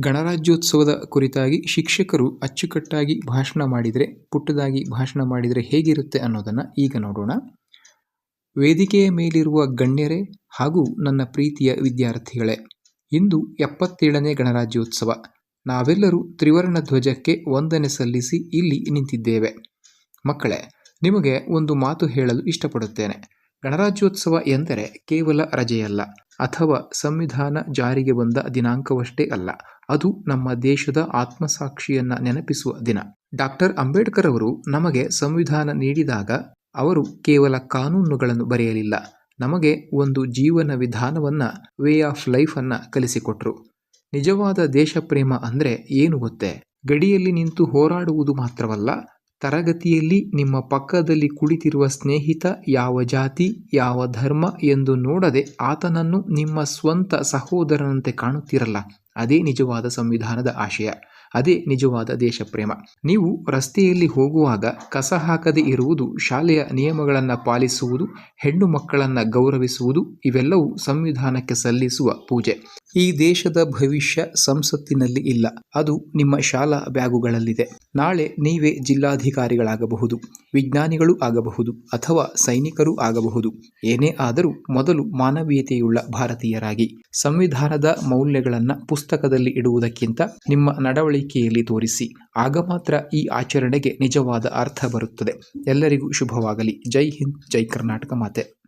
ಗಣರಾಜ್ಯೋತ್ಸವದ ಕುರಿತಾಗಿ ಶಿಕ್ಷಕರು ಅಚ್ಚುಕಟ್ಟಾಗಿ ಭಾಷಣ ಮಾಡಿದರೆ, ಪುಟ್ಟದಾಗಿ ಭಾಷಣ ಮಾಡಿದರೆ ಹೇಗಿರುತ್ತೆ ಅನ್ನೋದನ್ನು ಈಗ ನೋಡೋಣ. ವೇದಿಕೆಯ ಮೇಲಿರುವ ಗಣ್ಯರೇ ಹಾಗೂ ನನ್ನ ಪ್ರೀತಿಯ ವಿದ್ಯಾರ್ಥಿಗಳೇ, ಇಂದು ಎಪ್ಪತ್ತೇಳನೇ ಗಣರಾಜ್ಯೋತ್ಸವ. ನಾವೆಲ್ಲರೂ ತ್ರಿವರ್ಣ ಧ್ವಜಕ್ಕೆ ವಂದನೆ ಸಲ್ಲಿಸಿ ಇಲ್ಲಿ ನಿಂತಿದ್ದೇವೆ. ಮಕ್ಕಳೇ, ನಿಮಗೆ ಒಂದು ಮಾತು ಹೇಳಲು ಇಷ್ಟಪಡುತ್ತೇನೆ. ಗಣರಾಜ್ಯೋತ್ಸವ ಎಂದರೆ ಕೇವಲ ರಜೆಯಲ್ಲ. ಅಥವಾ ಸಂವಿಧಾನ ಜಾರಿಗೆ ಬಂದ ದಿನಾಂಕವಷ್ಟೇ ಅಲ್ಲ, ಅದು ನಮ್ಮ ದೇಶದ ಆತ್ಮಸಾಕ್ಷಿಯನ್ನು ನೆನಪಿಸುವ ದಿನ. ಡಾಕ್ಟರ್ ಅಂಬೇಡ್ಕರ್ ಅವರು ನಮಗೆ ಸಂವಿಧಾನ ನೀಡಿದಾಗ ಅವರು ಕೇವಲ ಕಾನೂನುಗಳನ್ನು ಬರೆಯಲಿಲ್ಲ, ನಮಗೆ ಒಂದು ಜೀವನ ವಿಧಾನವನ್ನ ವೇ ಆಫ್ ಲೈಫ್ ಅನ್ನ ಕಲಿಸಿಕೊಟ್ರು. ನಿಜವಾದ ದೇಶಪ್ರೇಮ ಅಂದ್ರೆ ಏನು ಗೊತ್ತೇ? ಗಡಿಯಲ್ಲಿ ನಿಂತು ಹೋರಾಡುವುದು ಮಾತ್ರವಲ್ಲ ತರಗತಿಯಲ್ಲಿ ನಿಮ್ಮ ಪಕ್ಕದಲ್ಲಿ ಕುಳಿತಿರುವ ಸ್ನೇಹಿತ ಯಾವ ಜಾತಿ, ಯಾವ ಧರ್ಮ ಎಂದು ನೋಡದೆ ಆತನನ್ನು ನಿಮ್ಮ ಸ್ವಂತ ಸಹೋದರನಂತೆ ಕಾಣುತ್ತಿರಲ್ಲ. ಅದೇ ನಿಜವಾದ ಸಂವಿಧಾನದ ಆಶಯ. ಅದೇ ನಿಜವಾದ ದೇಶಪ್ರೇಮ. ನೀವು ರಸ್ತೆಯಲ್ಲಿ ಹೋಗುವಾಗ ಕಸ ಹಾಕದೆ ಇರುವುದು, ಶಾಲೆಯ ನಿಯಮಗಳನ್ನು ಪಾಲಿಸುವುದು, ಹೆಣ್ಣು ಮಕ್ಕಳನ್ನು ಗೌರವಿಸುವುದು, ಇವೆಲ್ಲವೂ ಸಂವಿಧಾನಕ್ಕೆ ಸಲ್ಲಿಸುವ ಪೂಜೆ. ಈ ದೇಶದ ಭವಿಷ್ಯ ಸಂಸತ್ತಿನಲ್ಲಿ ಇಲ್ಲ. ಅದು ನಿಮ್ಮ ಶಾಲಾ ಬ್ಯಾಗುಗಳಲ್ಲಿದೆ. ನಾಳೆ ನೀವೇ ಜಿಲ್ಲಾಧಿಕಾರಿಗಳಾಗಬಹುದು, ವಿಜ್ಞಾನಿಗಳು ಆಗಬಹುದು ಅಥವಾ ಸೈನಿಕರು ಆಗಬಹುದು. ಏನೇ ಆದರೂ ಮೊದಲು ಮಾನವೀಯತೆಯುಳ್ಳ ಭಾರತೀಯರಾಗಿ. ಸಂವಿಧಾನದ ಮೌಲ್ಯಗಳನ್ನು ಪುಸ್ತಕದಲ್ಲಿ ಇಡುವುದಕ್ಕಿಂತ ನಿಮ್ಮ ನಡವಳಿಕೆಯಲ್ಲಿ ತೋರಿಸಿ. ಆಗ ಮಾತ್ರ ಈ ಆಚರಣೆಗೆ ನಿಜವಾದ ಅರ್ಥ ಬರುತ್ತದೆ. ಎಲ್ಲರಿಗೂ ಶುಭವಾಗಲಿ. ಜೈ ಹಿಂದ್, ಜೈ ಕರ್ನಾಟಕ ಮಾತೆ.